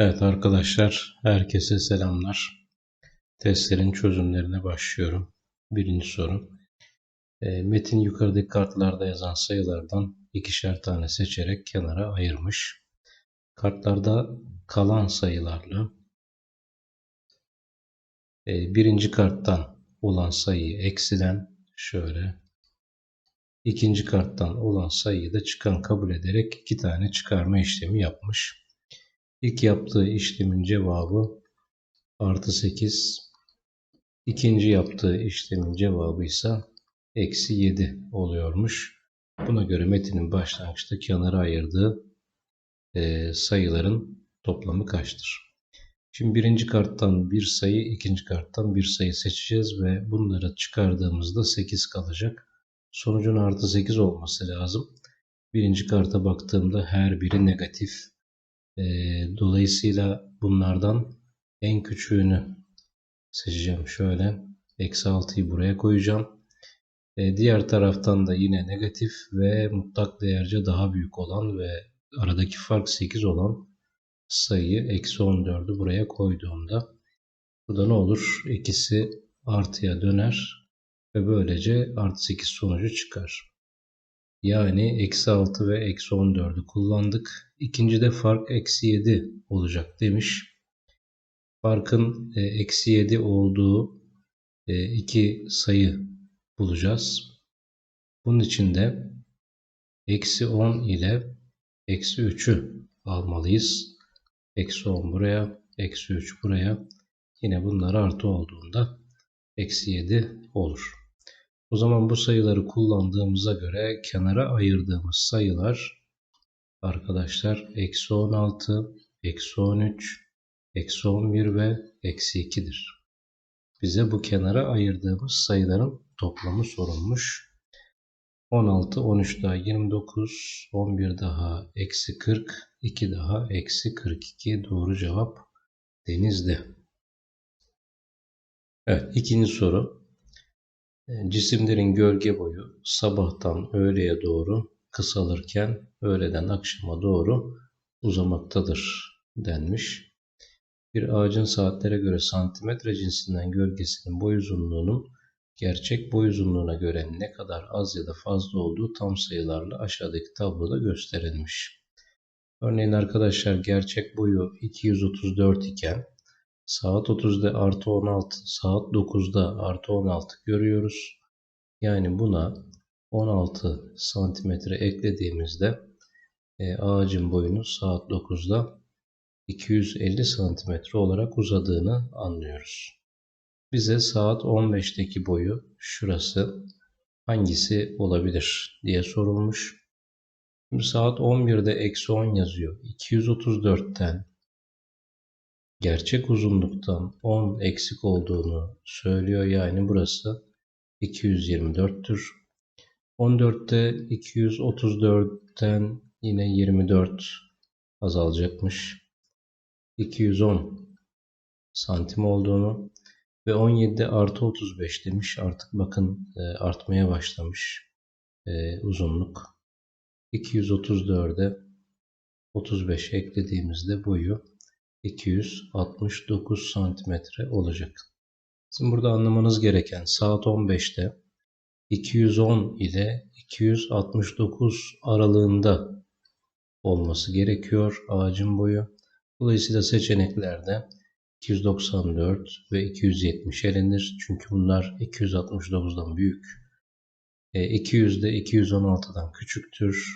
Evet arkadaşlar, herkese selamlar. Testlerin çözümlerine başlıyorum. Birinci soru. E, Metin yukarıdaki kartlarda yazan sayılardan ikişer tane seçerek kenara ayırmış. Kartlarda kalan sayılarla e, birinci karttan olan sayıyı eksilen şöyle ikinci karttan olan sayıyı da çıkan kabul ederek iki tane çıkarma işlemi yapmış. İlk yaptığı işlemin cevabı artı 8. İkinci yaptığı işlemin cevabı ise eksi 7 oluyormuş. Buna göre Metin'in başlangıçta kenara ayırdığı e, sayıların toplamı kaçtır? Şimdi birinci karttan bir sayı, ikinci karttan bir sayı seçeceğiz ve bunları çıkardığımızda 8 kalacak. Sonucun artı 8 olması lazım. Birinci karta baktığımda her biri negatif. E, dolayısıyla bunlardan en küçüğünü seçeceğim. Şöyle eksi 6'yı buraya koyacağım. E, diğer taraftan da yine negatif ve mutlak değerce daha büyük olan ve aradaki fark 8 olan sayıyı eksi 14'ü buraya koyduğumda burada ne olur? İkisi artıya döner ve böylece artı 8 sonucu çıkar. Yani eksi 6 ve eksi 14'ü kullandık. İkincide fark eksi 7 olacak demiş. Farkın e, eksi 7 olduğu e, iki sayı bulacağız. Bunun için de eksi 10 ile eksi 3'ü almalıyız. Eksi 10 buraya, eksi 3 buraya. Yine bunlar artı olduğunda eksi 7 olur. O zaman bu sayıları kullandığımıza göre kenara ayırdığımız sayılar arkadaşlar eksi 16, eksi 13, eksi 11 ve eksi 2'dir. Bize bu kenara ayırdığımız sayıların toplamı sorulmuş. 16, 13 daha 29, 11 daha eksi 40, 2 daha eksi 42 doğru cevap denizde. Evet ikinci soru. Cisimlerin gölge boyu sabahtan öğleye doğru kısalırken öğleden akşama doğru uzamaktadır denmiş. Bir ağacın saatlere göre santimetre cinsinden gölgesinin boy uzunluğunun gerçek boy uzunluğuna göre ne kadar az ya da fazla olduğu tam sayılarla aşağıdaki tabloda gösterilmiş. Örneğin arkadaşlar gerçek boyu 234 iken saat 30'da artı 16, saat 9'da artı 16 görüyoruz. Yani buna 16 santimetre eklediğimizde e, ağacın boyunu saat 9'da 250 santimetre olarak uzadığını anlıyoruz. Bize saat 15'teki boyu şurası hangisi olabilir diye sorulmuş. Şimdi saat 11'de eksi 10 yazıyor. 234'ten gerçek uzunluktan 10 eksik olduğunu söylüyor. Yani burası 224'tür. 14'te 234'ten yine 24 azalacakmış. 210 santim olduğunu ve 17'de artı 35 demiş. Artık bakın e, artmaya başlamış e, uzunluk. 234'e 35 eklediğimizde boyu 269 santimetre olacak. Şimdi burada anlamanız gereken saat 15'te 210 ile 269 aralığında olması gerekiyor ağacın boyu. Dolayısıyla seçeneklerde 294 ve 270 elenir. Çünkü bunlar 269'dan büyük. E, 200 de 216'dan küçüktür.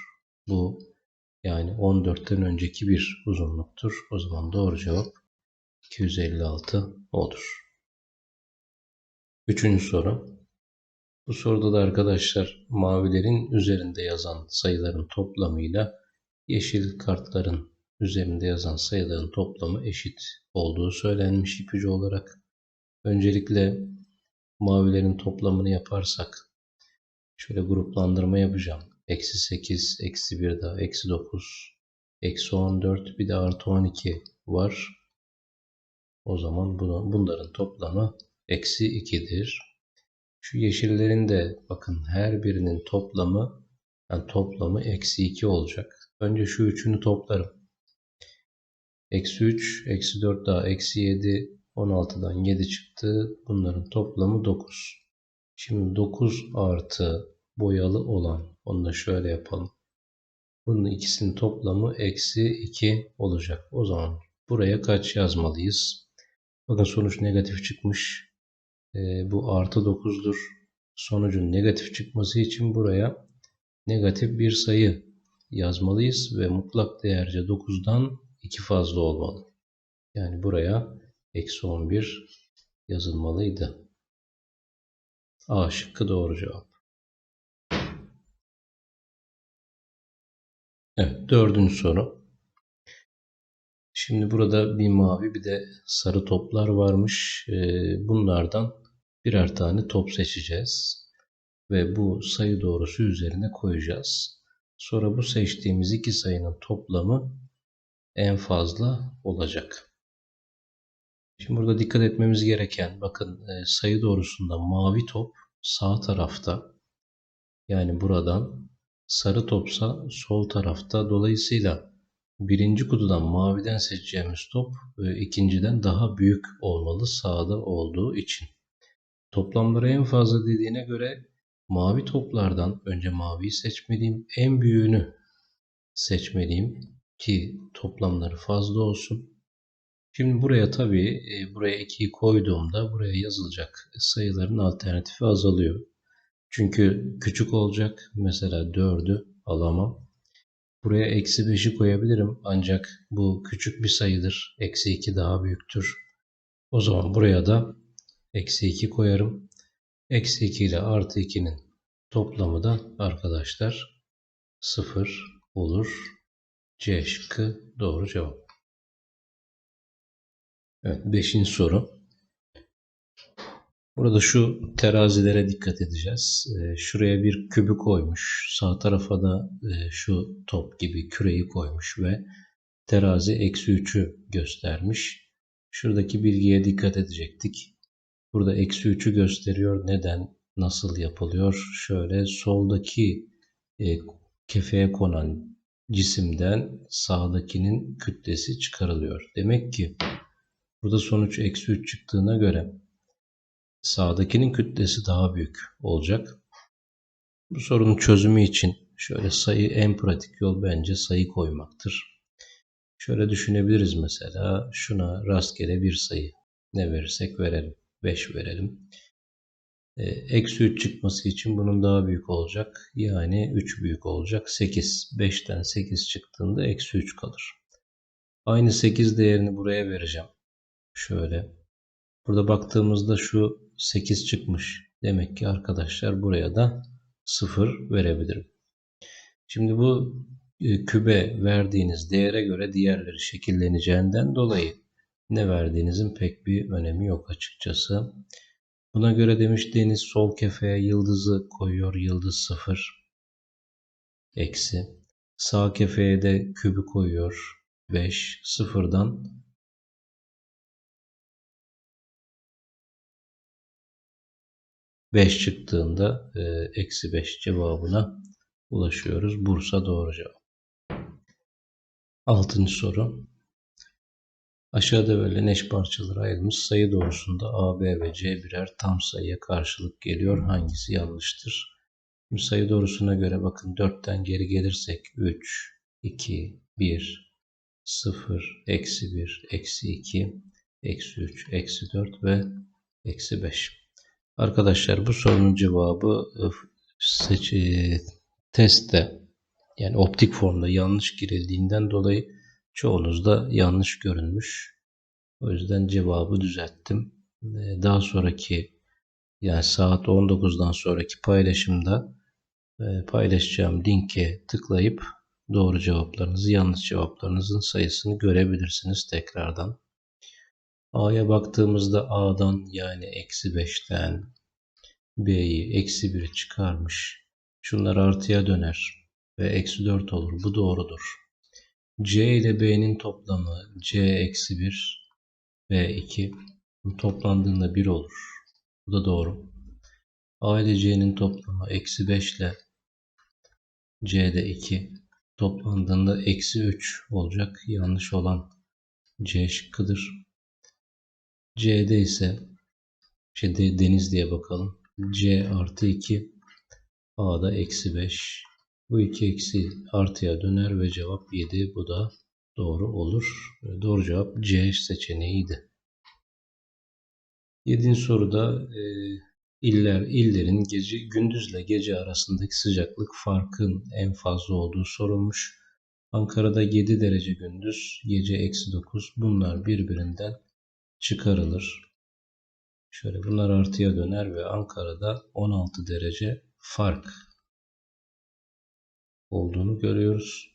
Bu yani 14'ten önceki bir uzunluktur. O zaman doğru cevap 256 olur. Üçüncü soru. Bu soruda da arkadaşlar mavilerin üzerinde yazan sayıların toplamıyla yeşil kartların üzerinde yazan sayıların toplamı eşit olduğu söylenmiş ipucu olarak. Öncelikle mavilerin toplamını yaparsak şöyle gruplandırma yapacağım. Eksi 8, eksi 1 daha eksi 9, eksi 14 bir de artı 12 var. O zaman bunların toplamı eksi 2'dir. Şu yeşillerin de bakın her birinin toplamı yani toplamı eksi 2 olacak. Önce şu üçünü toplarım. Eksi 3, eksi 4 daha eksi 7, 16'dan 7 çıktı. Bunların toplamı 9. Şimdi 9 artı boyalı olan, onu da şöyle yapalım. Bunun ikisinin toplamı eksi 2 olacak. O zaman buraya kaç yazmalıyız? Bakın sonuç negatif çıkmış. E, bu artı 9'dur. Sonucun negatif çıkması için buraya negatif bir sayı yazmalıyız ve mutlak değerce 9'dan 2 fazla olmalı. Yani buraya eksi 11 yazılmalıydı. A şıkkı doğru cevap. Evet dördüncü soru. Şimdi burada bir mavi bir de sarı toplar varmış. Ee, bunlardan birer tane top seçeceğiz. Ve bu sayı doğrusu üzerine koyacağız. Sonra bu seçtiğimiz iki sayının toplamı en fazla olacak. Şimdi burada dikkat etmemiz gereken bakın e, sayı doğrusunda mavi top sağ tarafta yani buradan sarı topsa sol tarafta dolayısıyla birinci kutudan maviden seçeceğimiz top e, ikinciden daha büyük olmalı sağda olduğu için. Toplamları en fazla dediğine göre mavi toplardan önce maviyi seçmeliyim. En büyüğünü seçmeliyim ki toplamları fazla olsun. Şimdi buraya tabii e, buraya 2'yi koyduğumda buraya yazılacak sayıların alternatifi azalıyor. Çünkü küçük olacak. Mesela 4'ü alamam. Buraya eksi 5'i koyabilirim. Ancak bu küçük bir sayıdır. Eksi 2 daha büyüktür. O zaman buraya da eksi 2 koyarım. Eksi 2 ile artı 2'nin toplamı da arkadaşlar 0 olur. C şıkkı doğru cevap. Evet, beşinci soru. Burada şu terazilere dikkat edeceğiz. Ee, şuraya bir kübü koymuş. Sağ tarafa da e, şu top gibi küreyi koymuş ve terazi eksi 3'ü göstermiş. Şuradaki bilgiye dikkat edecektik. Burada eksi 3'ü gösteriyor. Neden? Nasıl yapılıyor? Şöyle soldaki e, kefeye konan cisimden sağdakinin kütlesi çıkarılıyor. Demek ki burada sonuç eksi 3 çıktığına göre sağdakinin kütlesi daha büyük olacak. Bu sorunun çözümü için şöyle sayı en pratik yol bence sayı koymaktır. Şöyle düşünebiliriz mesela şuna rastgele bir sayı ne verirsek verelim. 5 verelim. E, eksi 3 çıkması için bunun daha büyük olacak. Yani 3 büyük olacak. 8. 5'ten 8 çıktığında eksi 3 kalır. Aynı 8 değerini buraya vereceğim. Şöyle. Burada baktığımızda şu 8 çıkmış. Demek ki arkadaşlar buraya da 0 verebilirim. Şimdi bu e, kübe verdiğiniz değere göre diğerleri şekilleneceğinden dolayı ne verdiğinizin pek bir önemi yok açıkçası. Buna göre demiştiğiniz sol kefeye yıldızı koyuyor. Yıldız 0. Eksi. Sağ kefeye de kübü koyuyor. 5. Sıfırdan 5 çıktığında e, eksi 5 cevabına ulaşıyoruz. Bursa doğru cevap. Altıncı soru. Aşağıda verilen eş parçalara ayrılmış sayı doğrusunda A, B ve C birer tam sayıya karşılık geliyor. Hangisi yanlıştır? Şimdi sayı doğrusuna göre bakın 4'ten geri gelirsek 3, 2, 1, 0, eksi 1, eksi 2, eksi 3, eksi 4 ve eksi 5. Arkadaşlar bu sorunun cevabı e, seç, e, testte yani optik formda yanlış girildiğinden dolayı çoğunuzda yanlış görünmüş. O yüzden cevabı düzelttim. E, daha sonraki yani saat 19'dan sonraki paylaşımda paylaşacağım linke tıklayıp doğru cevaplarınızı, yanlış cevaplarınızın sayısını görebilirsiniz tekrardan. A'ya baktığımızda A'dan yani eksi 5'ten B'yi eksi 1'e çıkarmış. Şunlar artıya döner ve eksi 4 olur. Bu doğrudur. C ile B'nin toplamı C eksi 1 ve 2 toplandığında 1 olur. Bu da doğru. A ile C'nin toplamı eksi 5 ile C'de 2 toplandığında eksi 3 olacak. Yanlış olan C şıkkıdır. C'de ise şey de, deniz diye bakalım. C artı 2 A'da eksi 5. Bu iki eksi artıya döner ve cevap 7. Bu da doğru olur. Doğru cevap C seçeneğiydi. Yedinci soruda e, iller illerin gece gündüzle gece arasındaki sıcaklık farkın en fazla olduğu sorulmuş. Ankara'da 7 derece gündüz, gece eksi 9. Bunlar birbirinden çıkarılır. Şöyle bunlar artıya döner ve Ankara'da 16 derece fark olduğunu görüyoruz.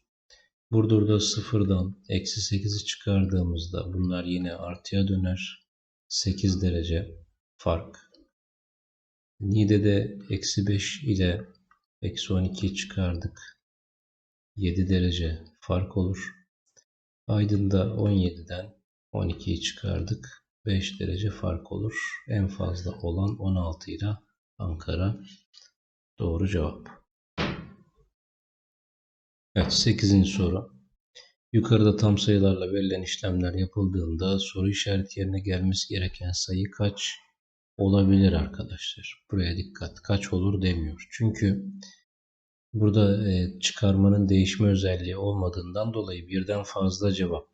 Burdur'da sıfırdan eksi 8'i çıkardığımızda bunlar yine artıya döner. 8 derece fark. Niğde'de eksi 5 ile eksi 12'yi çıkardık. 7 derece fark olur. Aydın'da 17'den 12'yi çıkardık. 5 derece fark olur. En fazla olan 16 ile Ankara. Doğru cevap. Evet 8. soru. Yukarıda tam sayılarla verilen işlemler yapıldığında soru işareti yerine gelmesi gereken sayı kaç olabilir arkadaşlar? Buraya dikkat. Kaç olur demiyor. Çünkü burada e, çıkarmanın değişme özelliği olmadığından dolayı birden fazla cevap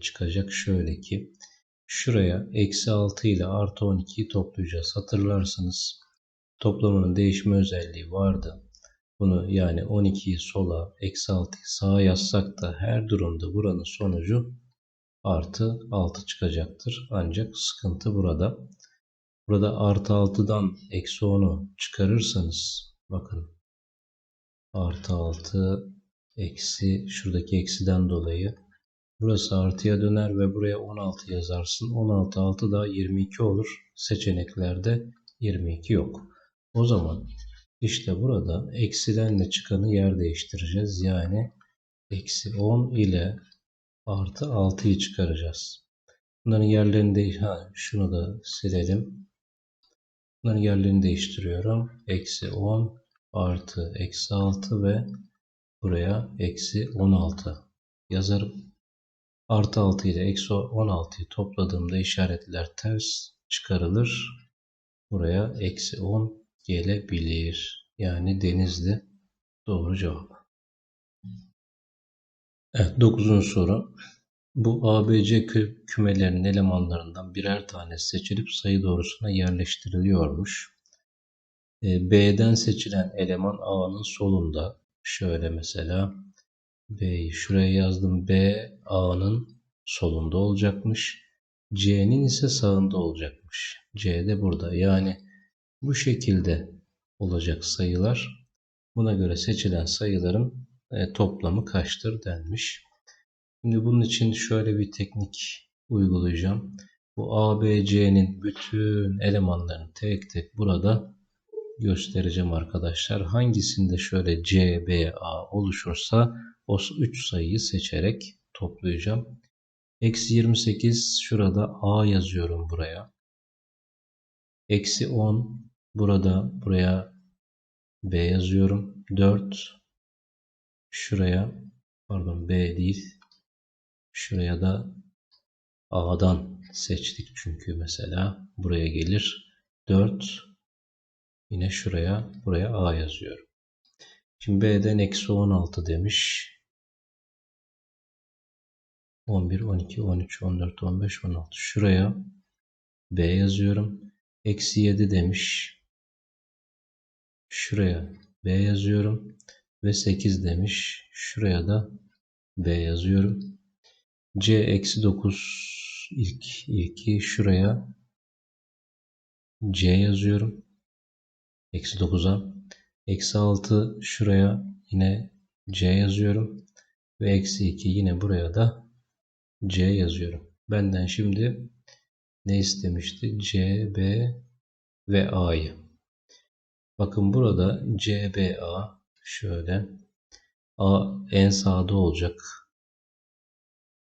çıkacak. Şöyle ki şuraya eksi 6 ile artı 12'yi toplayacağız. Hatırlarsınız toplamanın değişme özelliği vardı. Bunu yani 12'yi sola, eksi 6'yı sağa yazsak da her durumda buranın sonucu artı 6 çıkacaktır. Ancak sıkıntı burada. Burada artı 6'dan eksi 10'u çıkarırsanız bakın artı 6 eksi şuradaki eksiden dolayı burası artıya döner ve buraya 16 yazarsın. 16 6 da 22 olur. Seçeneklerde 22 yok. O zaman işte burada eksilenle çıkanı yer değiştireceğiz. Yani eksi 10 ile artı 6'yı çıkaracağız. Bunların yerlerini de ha, şunu da silelim. Bunların yerlerini değiştiriyorum. Eksi 10 artı eksi 6 ve buraya eksi 16 yazarım. Artı 6 ile eksi 16'yı topladığımda işaretler ters çıkarılır. Buraya eksi 10 gelebilir. Yani Denizli doğru cevap. Evet dokuzuncu soru. Bu ABC kü kümelerinin elemanlarından birer tane seçilip sayı doğrusuna yerleştiriliyormuş. E, B'den seçilen eleman A'nın solunda. Şöyle mesela B'yi şuraya yazdım. B A'nın solunda olacakmış. C'nin ise sağında olacakmış. C de burada. Yani bu şekilde olacak sayılar. Buna göre seçilen sayıların e, toplamı kaçtır denmiş. Şimdi bunun için şöyle bir teknik uygulayacağım. Bu ABC'nin bütün elemanlarını tek tek burada göstereceğim arkadaşlar. Hangisinde şöyle CBA oluşursa o 3 sayıyı seçerek toplayacağım. Eksi 28 şurada A yazıyorum buraya. Eksi 10 Burada buraya B yazıyorum. 4 şuraya pardon B değil. Şuraya da A'dan seçtik çünkü mesela buraya gelir. 4 yine şuraya buraya A yazıyorum. Şimdi B'den eksi 16 demiş. 11, 12, 13, 14, 15, 16. Şuraya B yazıyorum. Eksi 7 demiş. Şuraya B yazıyorum. Ve 8 demiş. Şuraya da B yazıyorum. C eksi 9 ilk ilki şuraya C yazıyorum. Eksi 9'a. Eksi 6 şuraya yine C yazıyorum. Ve eksi 2 yine buraya da C yazıyorum. Benden şimdi ne istemişti? C, B ve A'yı. Bakın burada CBA şöyle A en sağda olacak.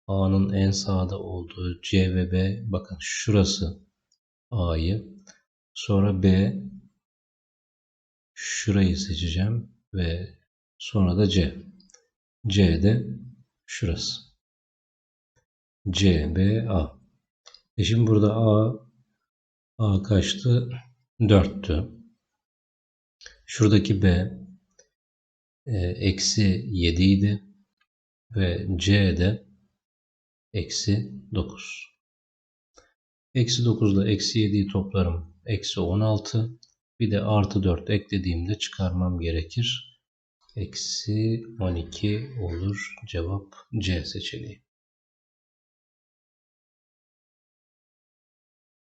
A'nın en sağda olduğu C ve B bakın şurası A'yı sonra B şurayı seçeceğim ve sonra da C. C de şurası. C, B, A. E şimdi burada A, A kaçtı? 4'tü. Şuradaki B e, eksi 7 idi ve C de eksi 9. Eksi 9 ile eksi 7'yi toplarım. Eksi 16. Bir de artı 4 eklediğimde çıkarmam gerekir. Eksi 12 olur. Cevap C seçeneği.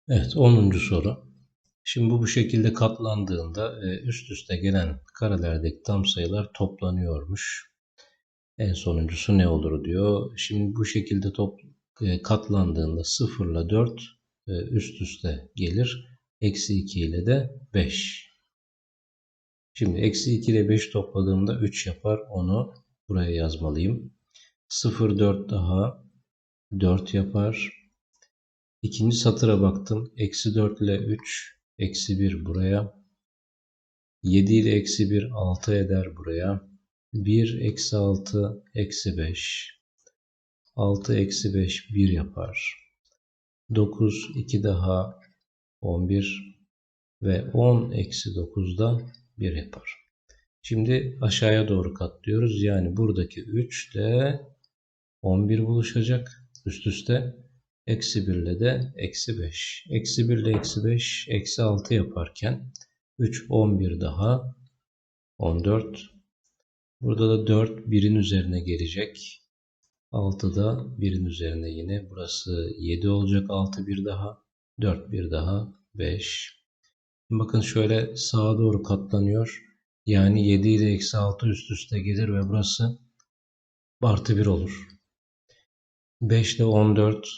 Evet 10. soru. Şimdi bu bu şekilde katlandığında e, üst üste gelen karelerdeki tam sayılar toplanıyormuş. En sonuncusu ne olur diyor. Şimdi bu şekilde top, e, katlandığında 0 ile 4 e, üst üste gelir. Eksi 2 ile de 5. Şimdi eksi 2 ile 5 topladığımda 3 yapar. Onu buraya yazmalıyım. 0, 4 daha 4 yapar. İkinci satıra baktım. Eksi 4 ile 3, eksi 1 buraya. 7 ile eksi 1, 6 eder buraya. 1, eksi 6, eksi 5. 6, eksi 5, 1 yapar. 9, 2 daha 11 ve 10 eksi 9 da 1 yapar. Şimdi aşağıya doğru katlıyoruz. Yani buradaki 3 ile 11 buluşacak üst üste. Eksi 1 ile de eksi 5. Eksi 1 ile eksi 5 eksi 6 yaparken 3 11 daha 14. Burada da 4 1'in üzerine gelecek. 6 da 1'in üzerine yine. Burası 7 olacak. 6 bir daha. 4 bir daha. 5. Bakın şöyle sağa doğru katlanıyor. Yani 7 ile eksi 6 üst üste gelir ve burası artı 1 olur. 5 ile 14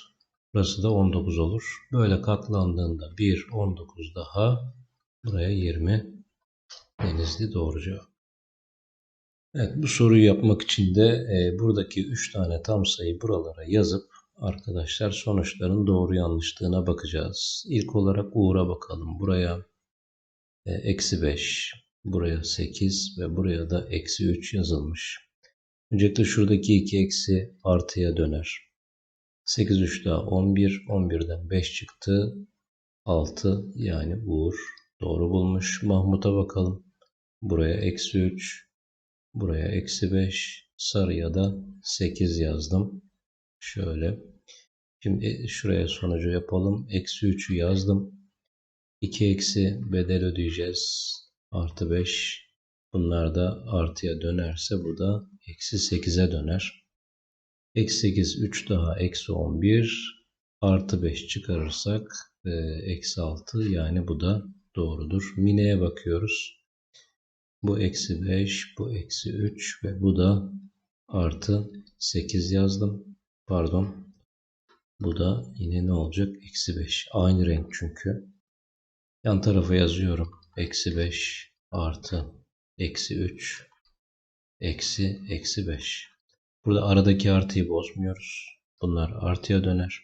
burası da 19 olur. Böyle katlandığında 1, 19 daha buraya 20 Denizli doğru cevap. Evet bu soruyu yapmak için de e, buradaki 3 tane tam sayı buralara yazıp arkadaşlar sonuçların doğru yanlışlığına bakacağız. İlk olarak Uğur'a bakalım. Buraya e, eksi 5, buraya 8 ve buraya da eksi 3 yazılmış. Öncelikle şuradaki 2 eksi artıya döner. 8 3 daha 11, 11'den 5 çıktı. 6 yani Uğur doğru bulmuş. Mahmut'a bakalım. Buraya eksi 3, buraya eksi 5, sarıya da 8 yazdım. Şöyle. Şimdi şuraya sonucu yapalım. Eksi 3'ü yazdım. 2 eksi bedel ödeyeceğiz. Artı 5. Bunlar da artıya dönerse bu da eksi 8'e döner. Eksi 8 3 daha eksi 11 artı 5 çıkarırsak e, eksi 6 yani bu da doğrudur. Mine'ye bakıyoruz. Bu eksi 5 bu eksi 3 ve bu da artı 8 yazdım. Pardon. Bu da yine ne olacak? Eksi 5. Aynı renk çünkü. Yan tarafa yazıyorum. Eksi 5 artı eksi 3 eksi eksi 5. Burada aradaki artıyı bozmuyoruz. Bunlar artıya döner.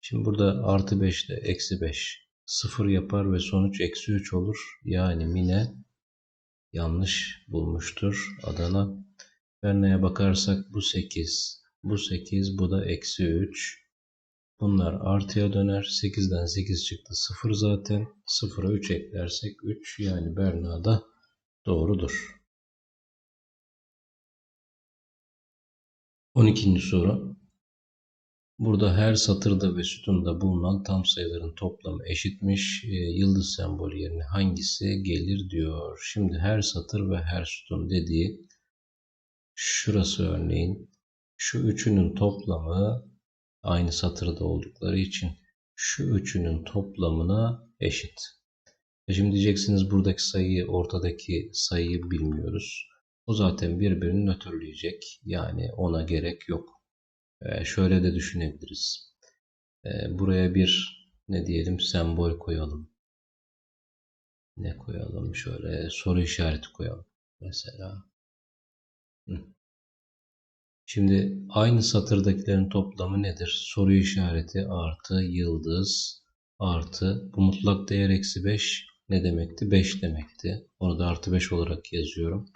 Şimdi burada artı 5 ile eksi 5 sıfır yapar ve sonuç eksi 3 olur. Yani Mine yanlış bulmuştur Adana. Berna'ya bakarsak bu 8, bu 8, bu da eksi 3. Bunlar artıya döner. 8'den 8 çıktı. 0 zaten. 0'a 3 eklersek 3 yani Berna'da doğrudur. 12. soru. Burada her satırda ve sütunda bulunan tam sayıların toplamı eşitmiş. E, yıldız sembolü yerine hangisi gelir diyor. Şimdi her satır ve her sütun dediği şurası örneğin şu üçünün toplamı aynı satırda oldukları için şu üçünün toplamına eşit. E şimdi diyeceksiniz buradaki sayıyı, ortadaki sayıyı bilmiyoruz. O zaten birbirini nötrleyecek. Yani ona gerek yok. Ee, şöyle de düşünebiliriz. Ee, buraya bir ne diyelim sembol koyalım. Ne koyalım? Şöyle soru işareti koyalım. Mesela. Şimdi aynı satırdakilerin toplamı nedir? Soru işareti artı yıldız artı bu mutlak değer eksi 5 ne demekti? 5 demekti. Onu da artı 5 olarak yazıyorum.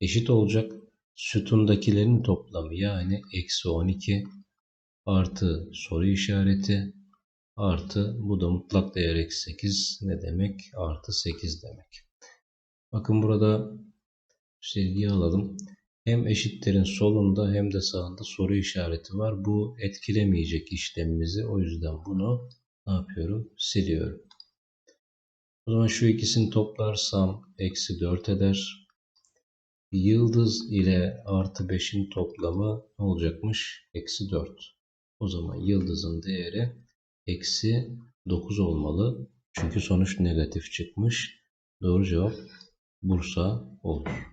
Eşit olacak sütundakilerin toplamı yani eksi 12 artı soru işareti artı bu da mutlak değer eksi 8 ne demek? Artı 8 demek. Bakın burada silgiyi alalım. Hem eşitlerin solunda hem de sağında soru işareti var. Bu etkilemeyecek işlemimizi. O yüzden bunu ne yapıyorum? Siliyorum. O zaman şu ikisini toplarsam eksi 4 eder. Yıldız ile artı 5'in toplamı ne olacakmış? Eksi 4. O zaman yıldızın değeri eksi 9 olmalı. Çünkü sonuç negatif çıkmış. Doğru cevap Bursa olur.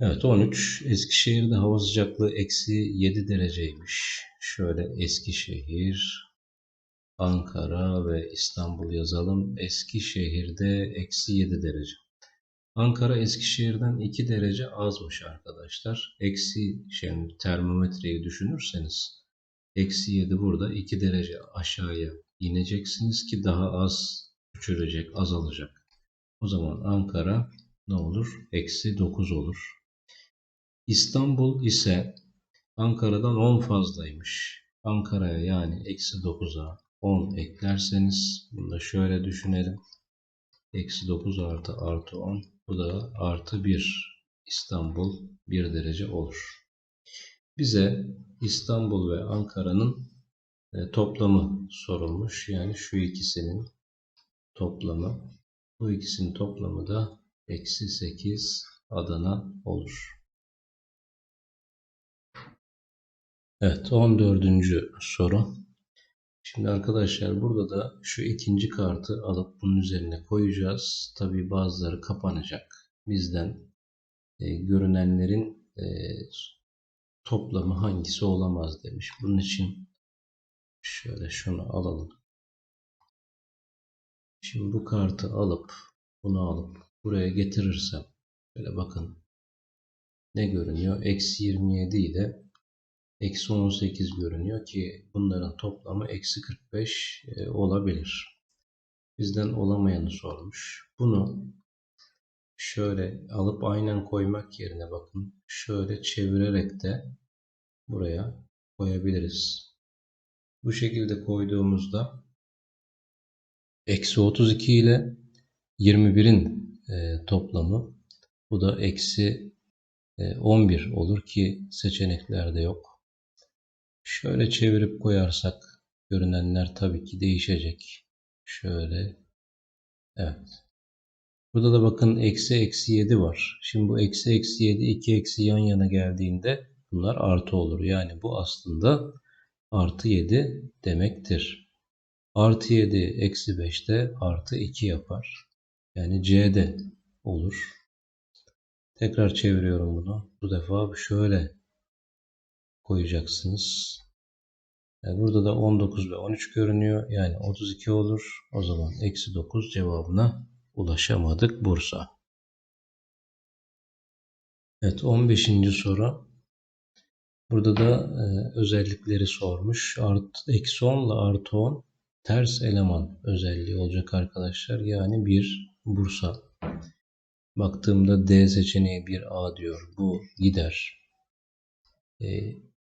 Evet 13. Eskişehir'de hava sıcaklığı eksi 7 dereceymiş. Şöyle Eskişehir, Ankara ve İstanbul yazalım. Eskişehir'de eksi 7 derece. Ankara Eskişehir'den 2 derece azmış arkadaşlar. Eksi şimdi termometreyi düşünürseniz eksi 7 burada 2 derece aşağıya ineceksiniz ki daha az küçülecek, azalacak. O zaman Ankara ne olur? Eksi 9 olur. İstanbul ise Ankara'dan 10 fazlaymış. Ankara'ya yani eksi 9'a 10 eklerseniz bunu da şöyle düşünelim. Eksi 9 artı artı 10 bu da artı 1 İstanbul 1 derece olur. Bize İstanbul ve Ankara'nın e, toplamı sorulmuş. Yani şu ikisinin toplamı. Bu ikisinin toplamı da eksi 8 Adana olur. Evet 14. soru. Şimdi arkadaşlar burada da şu ikinci kartı alıp bunun üzerine koyacağız. Tabi bazıları kapanacak. Bizden e, görünenlerin e, toplamı hangisi olamaz demiş. Bunun için şöyle şunu alalım. Şimdi bu kartı alıp bunu alıp buraya getirirsem böyle bakın ne görünüyor? Eksi 27 ile eksi 18 görünüyor ki bunların toplamı eksi 45 e, olabilir. Bizden olamayanı sormuş. Bunu şöyle alıp aynen koymak yerine bakın şöyle çevirerek de buraya koyabiliriz. Bu şekilde koyduğumuzda eksi 32 ile 21'in e, toplamı bu da eksi 11 e, olur ki seçeneklerde yok. Şöyle çevirip koyarsak görünenler tabii ki değişecek. Şöyle. Evet. Burada da bakın eksi eksi 7 var. Şimdi bu eksi eksi 7 iki eksi yan yana geldiğinde bunlar artı olur. Yani bu aslında artı 7 demektir. Artı 7 eksi 5 de artı 2 yapar. Yani C'de olur. Tekrar çeviriyorum bunu. Bu defa şöyle koyacaksınız. Yani burada da 19 ve 13 görünüyor. Yani 32 olur. O zaman eksi 9 cevabına ulaşamadık Bursa. Evet 15. soru. Burada da e, özellikleri sormuş. Art, eksi 10 ile artı 10 ters eleman özelliği olacak arkadaşlar. Yani bir Bursa. Baktığımda D seçeneği bir A diyor. Bu gider. E,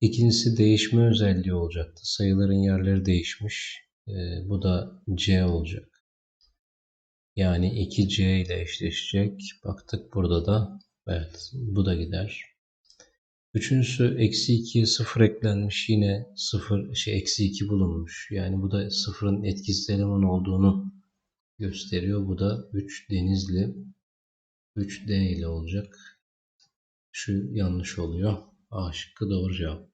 İkincisi değişme özelliği olacaktı. Sayıların yerleri değişmiş. E, bu da C olacak. Yani 2C ile eşleşecek. Baktık burada da evet bu da gider. Üçüncüsü eksi 2'ye 0 eklenmiş. Yine 0 şey eksi 2 bulunmuş. Yani bu da sıfırın etkisiz eleman olduğunu gösteriyor. Bu da 3 denizli 3D ile olacak. Şu yanlış oluyor. A şıkkı doğru cevap.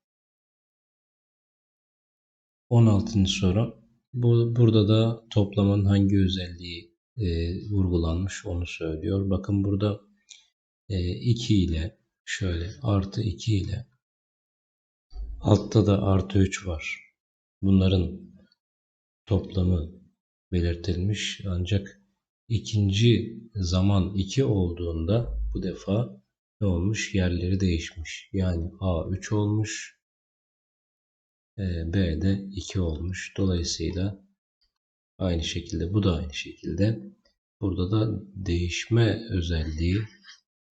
16. soru. Bu, burada da toplamanın hangi özelliği e, vurgulanmış onu söylüyor. Bakın burada e, 2 ile şöyle artı 2 ile altta da artı 3 var. Bunların toplamı belirtilmiş ancak ikinci zaman 2 olduğunda bu defa ne olmuş? Yerleri değişmiş. Yani A 3 olmuş. B de 2 olmuş. Dolayısıyla aynı şekilde bu da aynı şekilde burada da değişme özelliği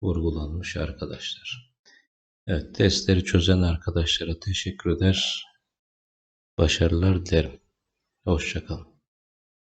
vurgulanmış arkadaşlar. Evet, testleri çözen arkadaşlara teşekkür eder. Başarılar dilerim. Hoşçakalın.